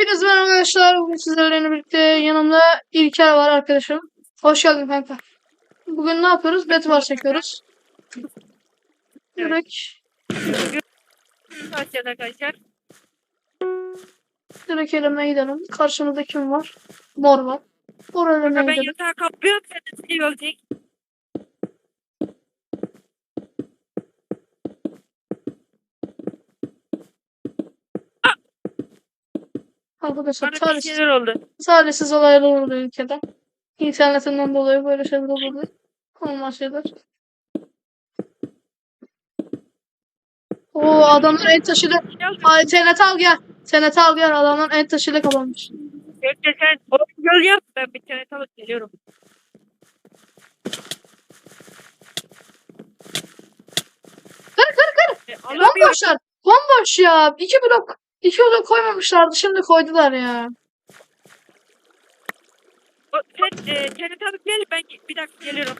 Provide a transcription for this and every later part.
Hepiniz merhaba arkadaşlar. Bugün sizlerle birlikte yanımda İlker var arkadaşım. Hoş geldin kanka. Bugün ne yapıyoruz? Bedwars çekiyoruz. Direkt, Başlayalım arkadaşlar. direkt elemeye gidelim. Karşımızda kim var? Mor var. Mor elemeye Ben gidelim. yatağa kapıyorum. Sen de seni Arkadaşlar Bana bir şeyler oldu. talihsiz olaylar oldu ülkede. İnternetinden dolayı böyle şeyler oldu. Olmaz şeyler. Oo adamın en taşıyla Ay TNT al gel. TNT al gel. Adamın en taşıyla kapanmış. Bekle sen. Oğlum göl yap. Ben bir tane alıp geliyorum. Kır kır kır. E. Bomboşlar. Bomboş ya. İki blok. İki blok koymamışlardı. Şimdi koydular ya. O, sen e, TNT alıp gel. Ben bir dakika geliyorum.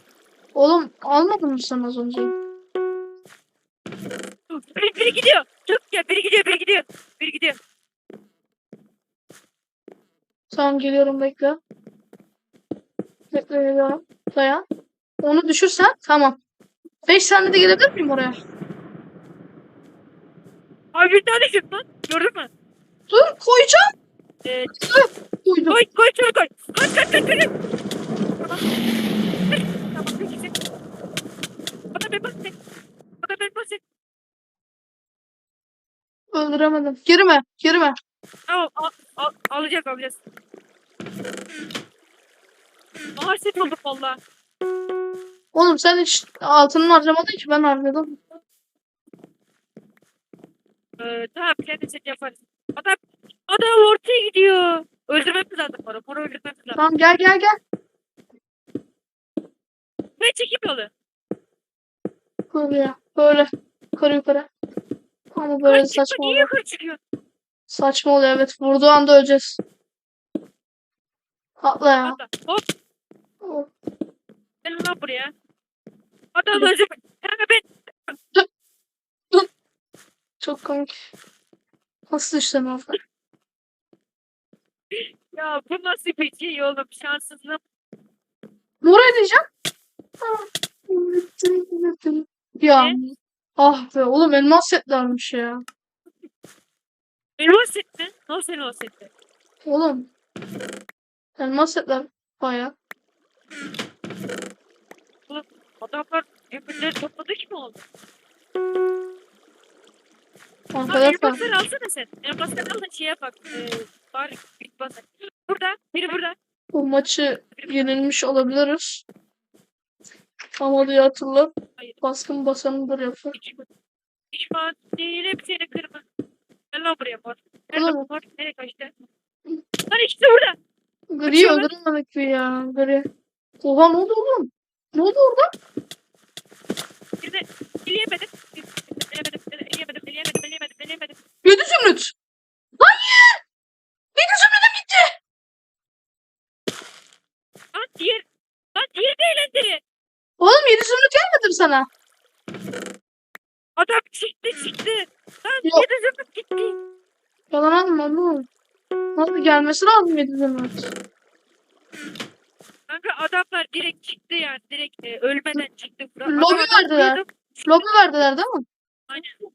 Oğlum almadın mı sen az önce? Biri, biri gidiyor. Çok gel. Biri gidiyor. Biri gidiyor. Biri gidiyor. Tamam geliyorum bekle. Bekle geliyorum. Dayan. Onu düşürsen tamam. 5 saniyede gelebilir miyim oraya? Abi bir tane çık lan. Gördün mü? Dur koyacağım. E, Koydum. koy koy şunu koy. Koy koy koy koy. Tamam. Tamam. peki. Bana bir bas sen. Bana bir bas sen. Öldüremedim. Girme. Girme. Al, al, al, alacağız alacağız. Aha set olduk valla. Oğlum sen hiç altını harcamadın ki ben harcadım. Ee, tamam kendi set yaparız. Adam, adam ortaya gidiyor. Öldürmemiz lazım onu. Bunu öldürmemiz lazım. Tamam gel gel gel. Ben çekim yolu. Ya. Böyle. Yukarı yukarı. Ama böyle çıkma, saçma Niye oluyor. yukarı çıkıyor? Saçma oluyor evet. Vurduğu anda öleceğiz. Atla ya. Atla. Hop. Oh. Gel lan buraya. Adam öldürme. Kanka ben. Çok komik. Nasıl orada? Ya bu nasıl bir şey oğlum? Şanssızlığım. Mora diyeceğim. Ya. Ne? Ah be oğlum elmas setlermiş ya. Elmas setti. Nasıl elmas setti? Oğlum. Elmas setler baya. Adamlar birbirleri topladık mı oldu? Ha, Arkadaşlar. elmasları alsana sen. Elmasları al da şeye bak. Ee, bari bir bas. Burada. Biri burada. Bu maçı yenilmiş olabiliriz. Ama diye hatırla. Hayır. Baskın basanıdır yapar. Hiç, pişman değilim seni kırma. Gel lan buraya. Gel lan Oğlum. mor. Nereye kaçtı? Lan işte burada. Gri öldüremedik bir ya. Gri. Oha ne oldu oğlum? Ne oldu orada? Bir de eleyemedim. Eleyemedim. Eleyemedim. Eleyemedim. Eleyemedim. Eleyemedim. Yedi zümrüt. Hayır! Yedi zümrütüm gitti. Lan diğer. Lan diğer de eğlendi. Oğlum yedi zümrüt sana. Adam çıktı çıktı. Lan Yok. yedi zımbık gitti. Yalan alma oğlum. Nasıl gelmesi lazım yedi zümrüt. Kanka adamlar direkt çıktı yani. Direkt e, ölmeden çıktı. Lobi verdiler. Lobi verdiler değil mi? Aynen.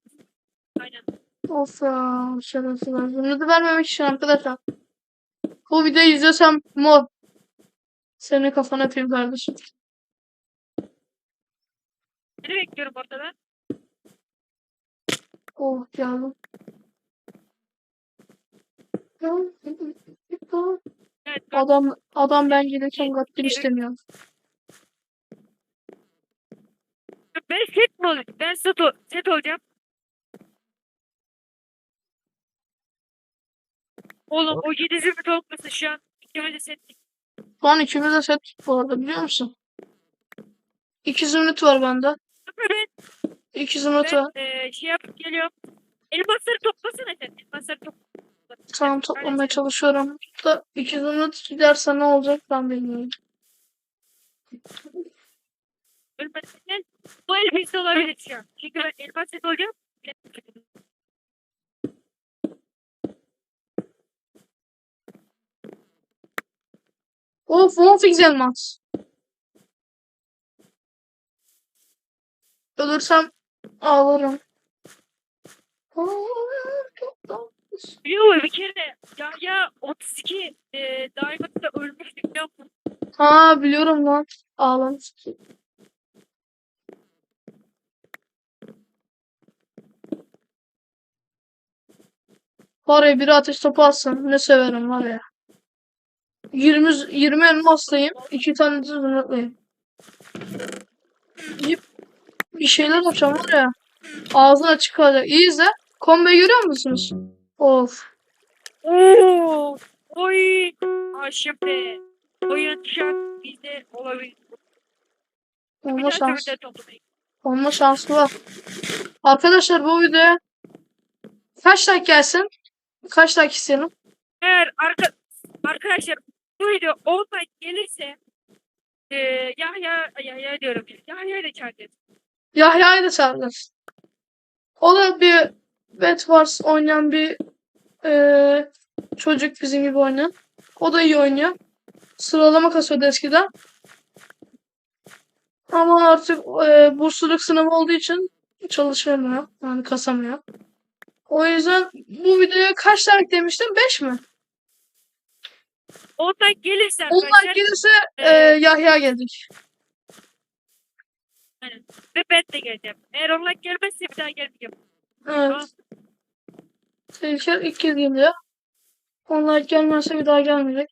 Aynen. Of ya. Şerefsizler. Zümrütü vermemek için arkadaşlar. Bu videoyu izliyorsam mor. Senin kafana yapayım kardeşim. Seni bekliyorum ortada. Oh geldim. Evet. Adam adam ben gelirken kattil istemiyor. Ben set mi olacağım? Ben set, ol- set olacağım. Oğlum o yedi zümrüt olmasın şu an. İkimiz de set. Şu an ikimiz de set bu arada biliyor musun? İki zümrüt var bende. 200 umut var. Ee, şey yapıp geliyorum. Elmasları toplasana sen. Elmasları toplasana. Tamam toplamaya çalışıyorum. Da 200 umut giderse ne olacak ben bilmiyorum. Ölmesinden bu elbise olabilir şu an. Çünkü elmas et oluyor. Of 18 elmas. Ölürsem ağlarım. Yo bir kere ya ya 32 e, Diamond'da ölmüştü biliyor musun? Ha biliyorum lan. Ağlamış. Var ya biri ateş topu atsın. Ne severim var ya. 20, 20 elmaslayayım. iki tane de zümrütlayayım. Yiyip bir şeyler yapacağım var ya. Ağzın açık kalacak. İyi izle. Komboyu görüyor musunuz? Of. Oo, oy. Ha şimdi oyun şu an bizde olabilir. Olma daha şans. serverden toplamayın. Olma şansı var. Arkadaşlar bu videoya kaç like gelsin? Kaç like isteyelim? Eğer arka, arkadaşlar bu video 10 like gelirse e, Yahya Yahya diyorum. Yahya'yı da çağıracağız. Yahya'yı da çağırırız. O da bir Bed Wars oynayan bir eee, çocuk bizim gibi oynayan. O da iyi oynuyor. Sıralama kasıyordu eskiden. Ama artık eee bursluluk sınavı olduğu için çalışamıyor. Yani kasamıyor. O yüzden bu videoya kaç like demiştim? 5 mi? 10 like gelirse 10 arkadaşlar like gelirse e, Yahya gelecek. ve ben de geleceğim. Eğer 10 like gelmezse bir daha gelmeyeceğim. Evet. Tehlikeli ilk kez geliyor. Onlar gelmezse bir daha gelmeyecek.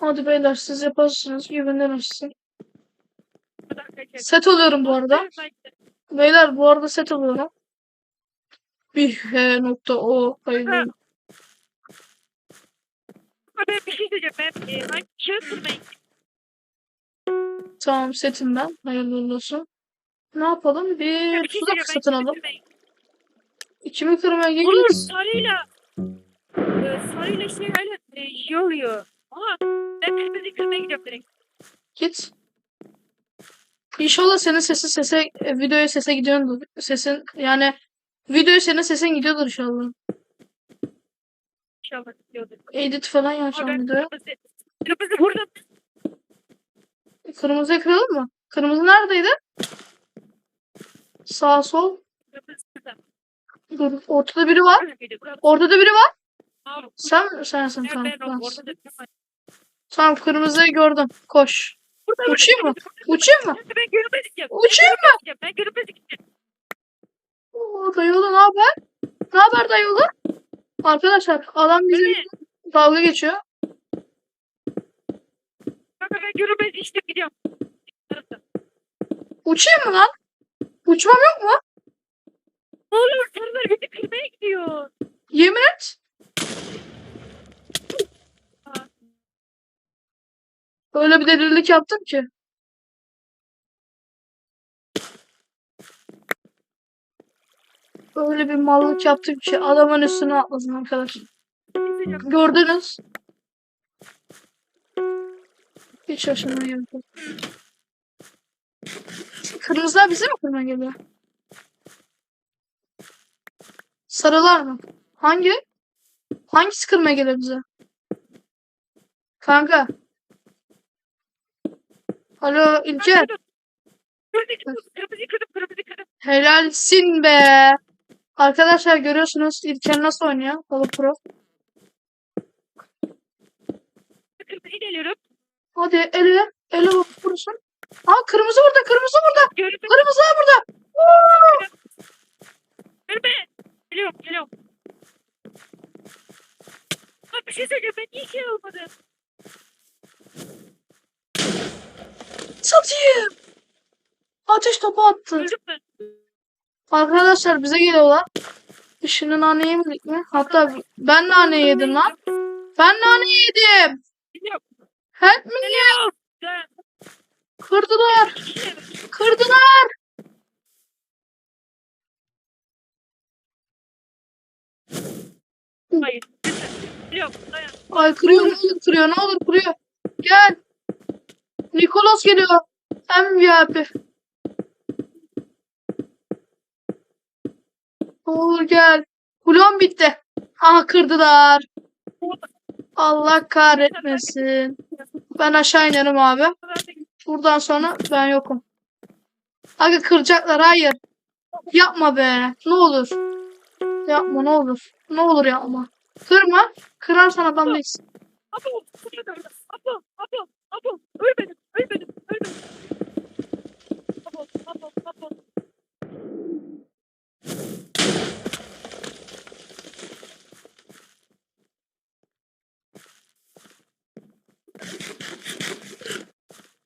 Hadi beyler siz yaparsınız. Da arkadaşlar. Set oluyorum bu arada. Beyler bu arada set oluyorum. Bir H nokta O. Ama ben bir şey söyleyeceğim. Ben e, hangi kağıt Tamam setim ben. Hayırlı olsun. Ne yapalım? Bir tuzak satın alalım. İkimi kırmaya Olur geliriz. sarıyla e, sarıyla şey hala e, şey oluyor. Ama ben kırmızı kırmaya gidiyorum direkt. Git. İnşallah senin sesin sese, e, videoya sese gidiyordur. Sesin yani videoya senin sesin gidiyordur inşallah. İnşallah gidiyordur. Edit falan yapacağım videoya. kırmızı burada. Kırmızıya kıralım mı? Kırmızı neredeydi? Sağ sol. Dur. Ortada biri var. Burada mıydı? Burada. Orada da biri var. Sen sensin tamam. Tamam, kırmızıyı gördüm. Koş. Burada. Uçayım mı? Uçayım mı? Ben görünmedik ya. Uçayım mı? Ben görünmedik ya. Oo, dayıoğlu ne haber? Ne haber dayıoğlu? Arkadaşlar adam bizim dalga geçiyor. Kanka ben görünmedik işte gidiyorum. Uçayım mı lan? Uçmam yok mu? Oğlum sarılar bizi kırmaya gidiyor. Yemin et. Öyle bir delilik yaptım ki. Öyle bir mallık yaptım ki adamın üstüne atladım arkadaşlar. Gördünüz. Hiç şaşırmaya gerek yok. Kırmızılar bize mi kırmaya geliyor? Sarılar mı? Hangi? Hangisi kırmaya geliyor bize? Kanka. Alo İlker. Helalsin be. Arkadaşlar görüyorsunuz İlker nasıl oynuyor? Halo Pro. Kırmızı geliyorum. Hadi ele. Ele vurursun. Aa kırmızı burada kırmızı burada. Görünmedik. Kırmızılar burada. Görme. Geliyorum, geliyorum. Abi bir şey söyleyeceğim. Ben niye şey olmadı? Satayım. Ateş topu attı. Öldüm mü? Arkadaşlar bize geliyorlar. Nane yemedik mi? Hatta ben nane yedim lan. Ben nane yedim. Geliyorum, Help me. geliyorum. Gel. Kırdılar. Kırdılar. Hayır. Geliyorum. Dayan. Ay kırıyor kırıyor ne olur kırıyor. Gel. Nikolas geliyor. MVP. Ne olur gel. Kulon bitti. Aha kırdılar. Allah kahretmesin. Ben aşağı inerim abi. Buradan sonra ben yokum. Aga kıracaklar hayır. Yapma be. Ne olur. Yapma ne olur. Ne olur yapma. Kırma. Kırarsan adam değilsin. Kutuya dönüyor. Abo, abo, abo. Ölmedim, ölmedim, ölmedim.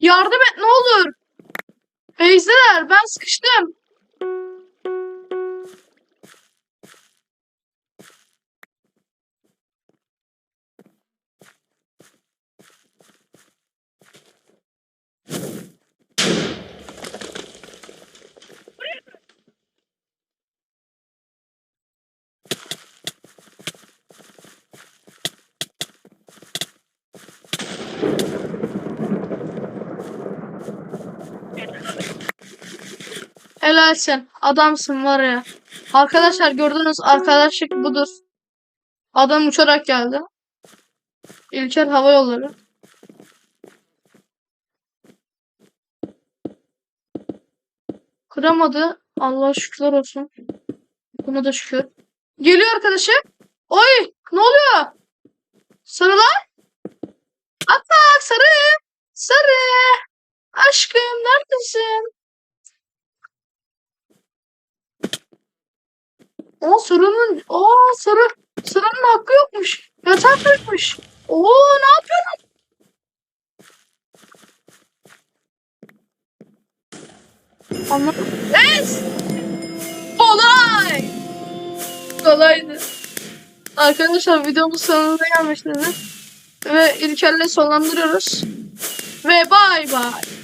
Yardım et ne olur. Beyzeler ben sıkıştım. Helalsin. Adamsın var ya. Arkadaşlar gördünüz arkadaşlık budur. Adam uçarak geldi. İlker Hava Yolları. Kıramadı. Allah'a şükürler olsun. Buna da şükür. Geliyor arkadaşım. Oy! Ne oluyor? Sarılar. Atla sarı. Sarı. Aşkım neredesin? O sarının, o sarı, sarının hakkı yokmuş. Yatak yokmuş. Oo ne yapıyorsun? Anladım. Es! Kolay! Kolaydı. Arkadaşlar videomuz sonuna gelmiştir. Ve İlker'le sonlandırıyoruz. Ve bay bay.